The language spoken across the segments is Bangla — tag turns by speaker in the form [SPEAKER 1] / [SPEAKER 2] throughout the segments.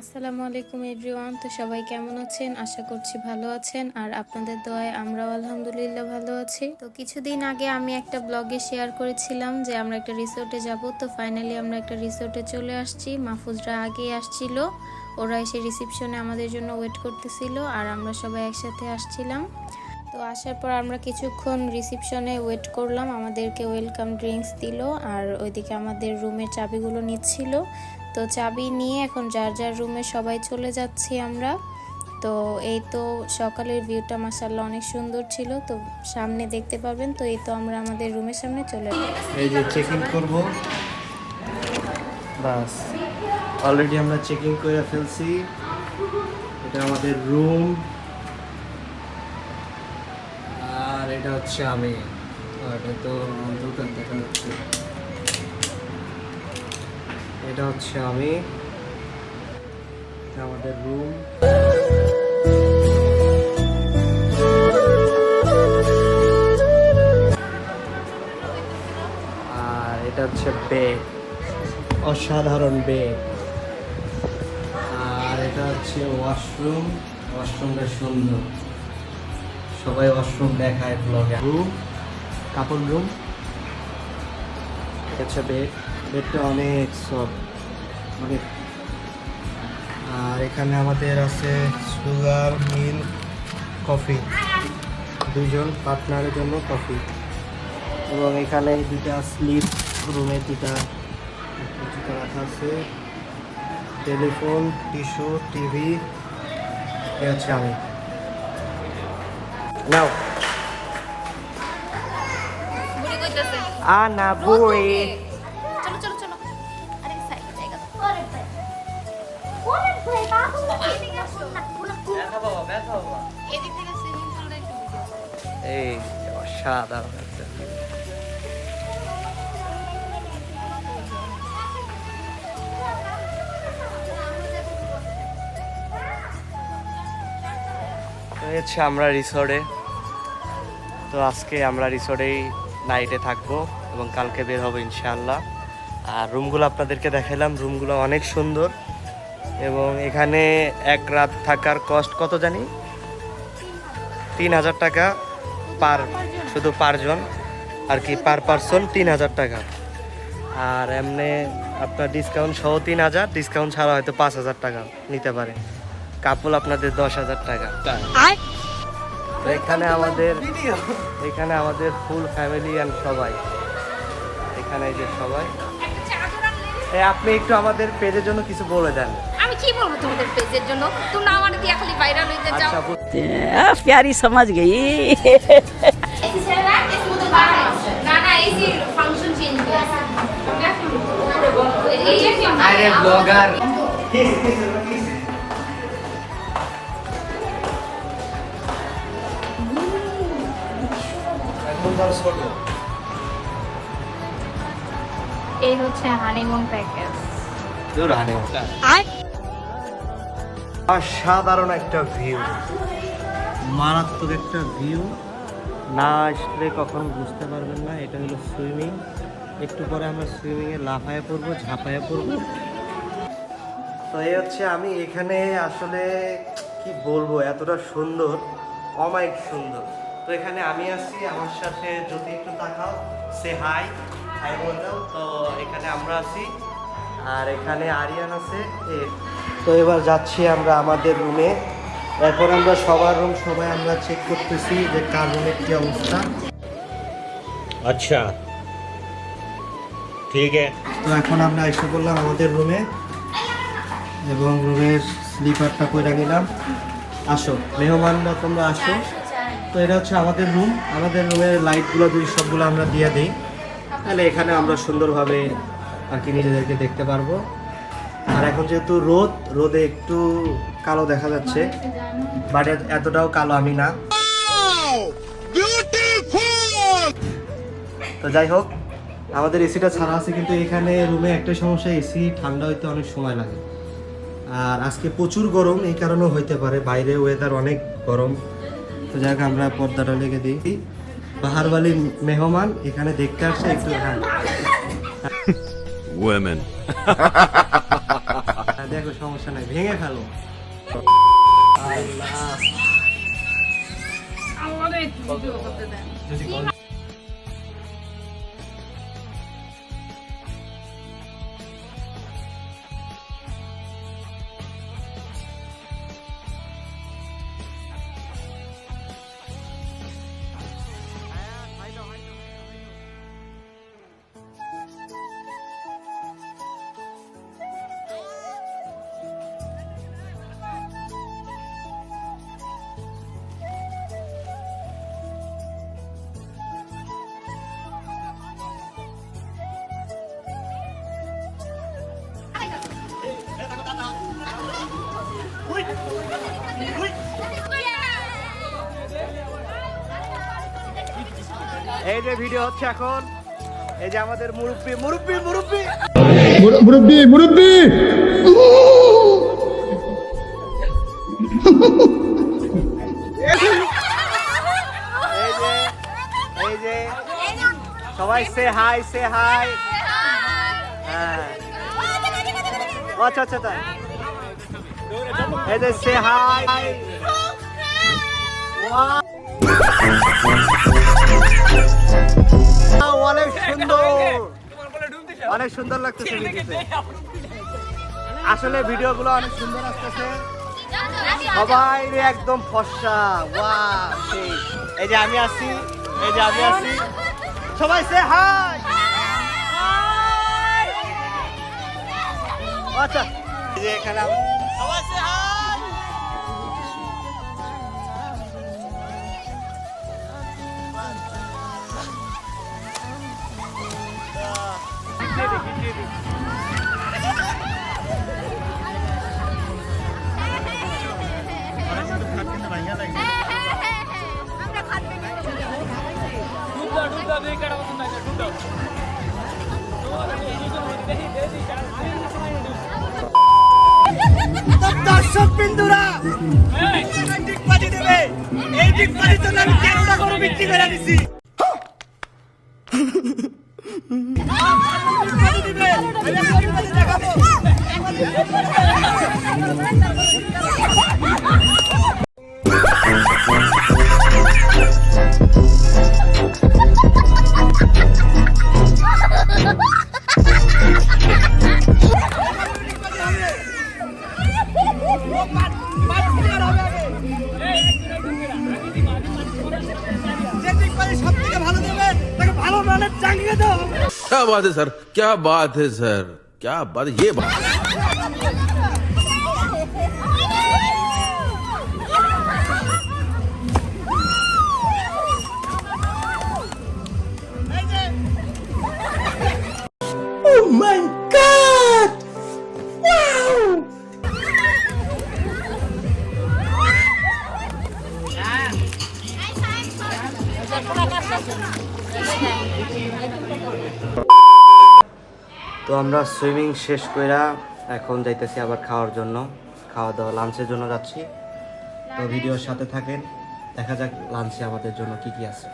[SPEAKER 1] আসসালামু আলাইকুম এভরিওয়ান, তো সবাই কেমন আছেন? আশা করছি ভালো আছেন। আর আপনাদের দোয়ায় আমরাও আলহামদুলিল্লাহ ভালো আছি। তো কিছুদিন আগে আমি একটা ব্লগে শেয়ার করেছিলাম যে আমরা একটা রিসোর্টে যাব, তো ফাইনালি আমরা একটা রিসোর্টে চলে আসছি। মাহফুজরা আগেই আসছিল ওরা এসে রিসিপশনে আমাদের জন্য ওয়েট করতেছিল, আর আমরা সবাই একসাথে আসছিলাম। তো আসার পর আমরা কিছুক্ষণ রিসিপশনে ওয়েট করলাম। আমাদেরকে ওয়েলকাম ড্রিঙ্কস দিল আর ওইদিকে আমাদের রুমের চাবিগুলো নিচ্ছিল। তো চাবি নিয়ে এখন যার যার রুমে সবাই চলে যাচ্ছি আমরা। তো এই তো সকালের ভিউটা মাসাল্লাহ অনেক সুন্দর ছিল। তো সামনে দেখতে পাবেন, তো এই তো আমরা আমাদের রুমের সামনে চলে
[SPEAKER 2] এই যে চেক ইন করব। বাস অলরেডি আমরা চেকিং করে ফেলছি। এটা আমাদের রুম আর এটা হচ্ছে আমি। এটা তো যাচ্ছে। এটা হচ্ছে আমি। আমাদের রুম আর এটা হচ্ছে বেড অসাধারণ বেড আর এটা হচ্ছে ওয়াশরুম ওয়াশরুমটা সুন্দর। সবাই ওয়াশরুম দেখায় ব্লগে রুম কাপড় রুম এটা হচ্ছে বেড বেডটা অনেক সফট অনেক আর এখানে আমাদের আছে সুগার মিল্ক কফি দুজন পার্টনারের জন্য কফি এবং এখানে দুটা স্লিপ রুমে দুটা জুতো রাখা আছে। টেলিফোন টিস্যু টিভি এ হচ্ছে আমি। নাও
[SPEAKER 3] বুড়ি কইতাছে
[SPEAKER 2] আ না বুড়ি
[SPEAKER 3] চলো চলো চলো আরে সাইড জায়গা দাও। এদিক থেকে সুইমিং পুলটা একটু
[SPEAKER 2] এই অসাধারণ হচ্ছে আমরা রিসোর্টে। তো আজকে আমরা রিসোর্টেই নাইটে থাকব এবং কালকে বের হব ইনশাআল্লাহ। আর রুমগুলো আপনাদেরকে দেখালাম রুমগুলো অনেক সুন্দর। এবং এখানে এক রাত থাকার কস্ট কত জানি? তিন হাজার টাকা পার শুধু পারজন আর কি পার পারসন তিন হাজার টাকা। আর এমনি আপনার ডিসকাউন্ট সহ তিন হাজার ডিসকাউন্ট ছাড়া হয়তো পাঁচ হাজার টাকা নিতে পারে। কাপল আপনাদের দশ হাজার টাকা। এখানে আমাদের এখানে আমাদের ফুল ফ্যামিলি অ্যান্ড সবাই। এখানে যে সবাই। আপনি একটু আমাদের পেজের জন্য কিছু বলে দেন।
[SPEAKER 3] আমি
[SPEAKER 2] আচ্ছা, প্যারি সমাজ ছোট
[SPEAKER 3] এই হচ্ছে হানিমুন প্যাকেজ
[SPEAKER 2] দূর হানে অসাধারণ একটা ভিউ মারাত্মক একটা ভিউ না আসলে কখনো বুঝতে পারবেন না এটা হলো সুইমিং একটু পরে আমরা সুইমিংয়ে লাফায় পড়ব ঝাঁপায় পড়ব। তো এই হচ্ছে আমি এখানে আসলে কি বলব এতটা সুন্দর অমায়িক সুন্দর। তো এখানে আমি আছি আমার সাথে যদি একটু তাকাও সে হাই হাই বললাম তো এখানে আমরা আছি। আর এখানে আরিয়ান আছে তো এবার যাচ্ছি আমরা আমাদের রুমে এখন আমরা সবার রুম সবাই আমরা চেক করতেছি যে কার রুমের কী অবস্থা।
[SPEAKER 4] আচ্ছা। ঠিক আছে।
[SPEAKER 2] তো এখন আমরা এসে করলাম আমাদের রুমে এবং রুমের স্লিপারটা করে নিলাম আসো মেহমানরা তোমরা আসো। তো এটা হচ্ছে আমাদের রুম আমাদের রুমের লাইটগুলো দুই সবগুলো আমরা দিয়ে দিই, তাহলে এখানে আমরা সুন্দরভাবে আর কি নিজেদেরকে দেখতে পারব। আর এখন যেহেতু রোদ, রোদে একটু কালো দেখা যাচ্ছে বাট এতটাও কালো আমি না। তো যাই হোক, আমাদের এসিটা ছাড়া আছে, কিন্তু এখানে রুমে একটা সমস্যা এসি ঠান্ডা হইতে অনেক সময় লাগে। আর আজকে প্রচুর গরম, এই কারণেও হইতে পারে, বাইরে ওয়েদার অনেক গরম। তো যাই আমরা পর্দাটা লেগে দিই। পাহাড়বালি মেহমান এখানে দেখতে আসছে একটু হ্যাঁ
[SPEAKER 5] women.
[SPEAKER 2] হ্যাঁ, দেখো সমস্যা নাই ভেঙে ফেলো। যদি এই যে ভিডিও হচ্ছে এখন। এই যে আমাদের মুরব্বি মুরব্বি মুরব্বি!
[SPEAKER 5] মুরব্বী মুরব্বী!
[SPEAKER 2] এই যে এই যে সবাই সে হাই সে হাই হ্যাঁ। আচ্ছা আচ্ছা তাই। এই যে সে হাই অনেক সুন্দর। অনেক সুন্দর লাগতেছে আসলে ভিডিওগুলো অনেক সুন্দর আসতেছে। সবাই একদম ফর্সা ওয়া এই যে আমি আছি এই যে আমি আছি। সবাই সে হাই আচ্ছা। এখানে দর্শক বিন্দুরা ডিগবাজি দেবে এই ডিগবাজির জন্য আমি তেরোটা করে বিক্রি করে দিছি।
[SPEAKER 6] बात है सर? क्या बात है सर? क्या बात ये बात।
[SPEAKER 2] তো আমরা সুইমিং শেষ কইরা এখন যাইতেছি আবার খাওয়ার জন্য। খাওয়া দাওয়া লাঞ্চের জন্য যাচ্ছি। তো ভিডিওর সাথে থাকেন। দেখা যাক লাঞ্চে আমাদের জন্য কি কি আছে।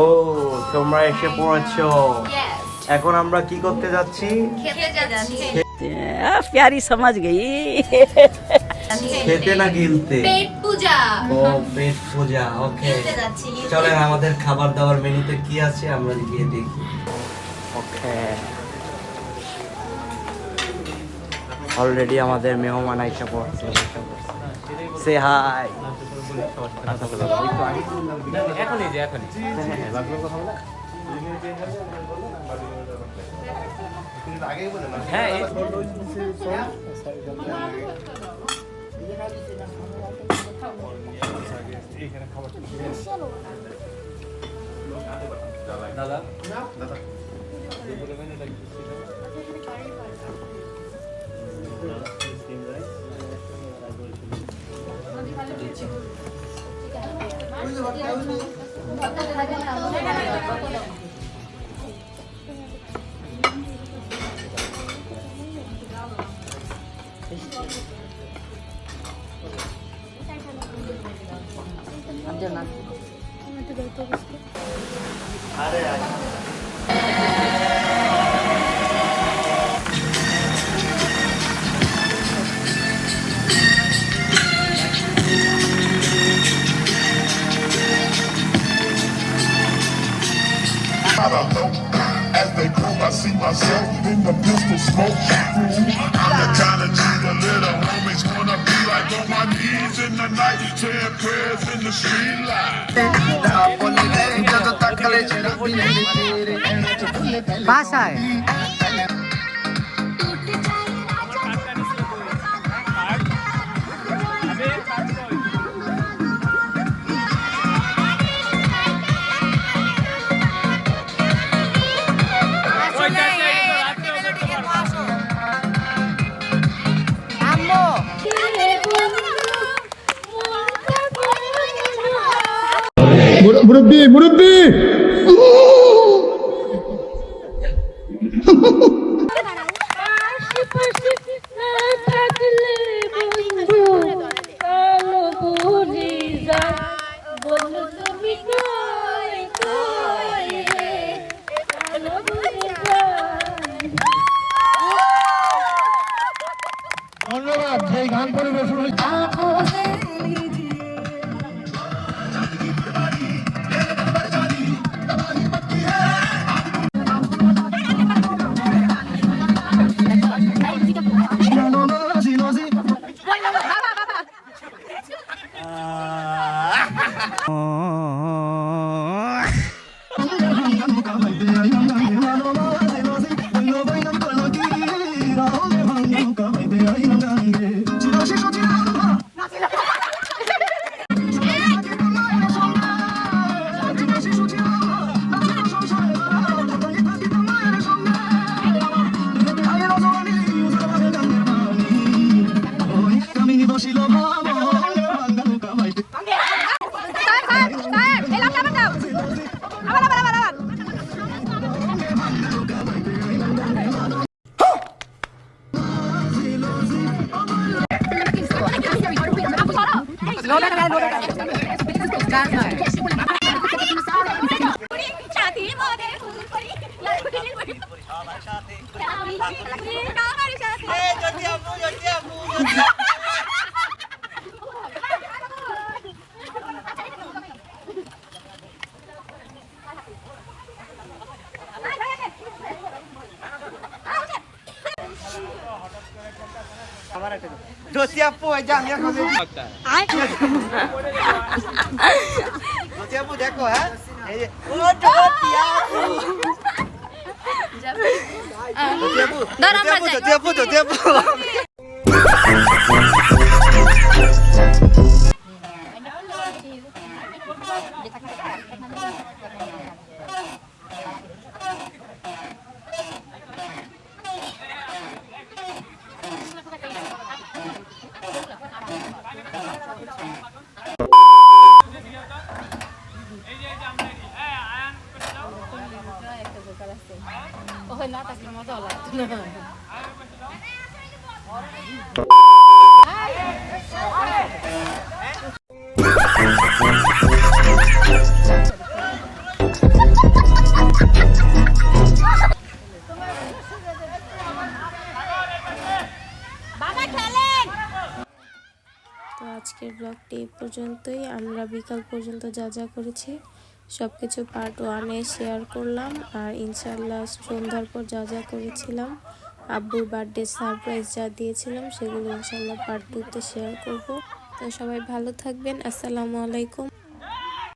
[SPEAKER 2] ও তোমরা এসে পড়েছো। এখন আমরা কি করতে যাচ্ছি?
[SPEAKER 7] প্যারি সমাজ গেই।
[SPEAKER 2] খেতে না গিলতে?
[SPEAKER 3] পেট পূজা।
[SPEAKER 2] ও পেট পূজা ওকে। চলেন আমাদের খাবার দাবার মেনুতে কি আছে আমরা গিয়ে দেখি। ওকে। অলরেডি আমাদের মেহমান আইসা পড়ছে সে হাই আরে I don't.
[SPEAKER 8] As they pull, I see myself in the pistol smoke. I'm the kind of G the little homies gonna be like on my knees in the night, saying prayers in the street light.
[SPEAKER 5] মুরব্বী মুরব্বী!
[SPEAKER 2] Standby. আপু এই যে আমি এখন জ্যোতি আপু দেখো হ্যাঁ এই যে ও জ্যোতি আপু জ্যোতি আপু
[SPEAKER 1] আজকের ব্লগটি এই পর্যন্তই। আমরা বিকাল পর্যন্ত যা যা করেছি সব কিছু পার্ট ওয়ানে শেয়ার করলাম আর ইনশাল্লাহ সন্ধ্যার পর যা যা করেছিলাম, আব্বুর বার্থডে সারপ্রাইজ যা দিয়েছিলাম সেগুলো ইনশাল্লাহ পার্ট টুতে শেয়ার করব। তো সবাই ভালো থাকবেন, আসসালামু আলাইকুম।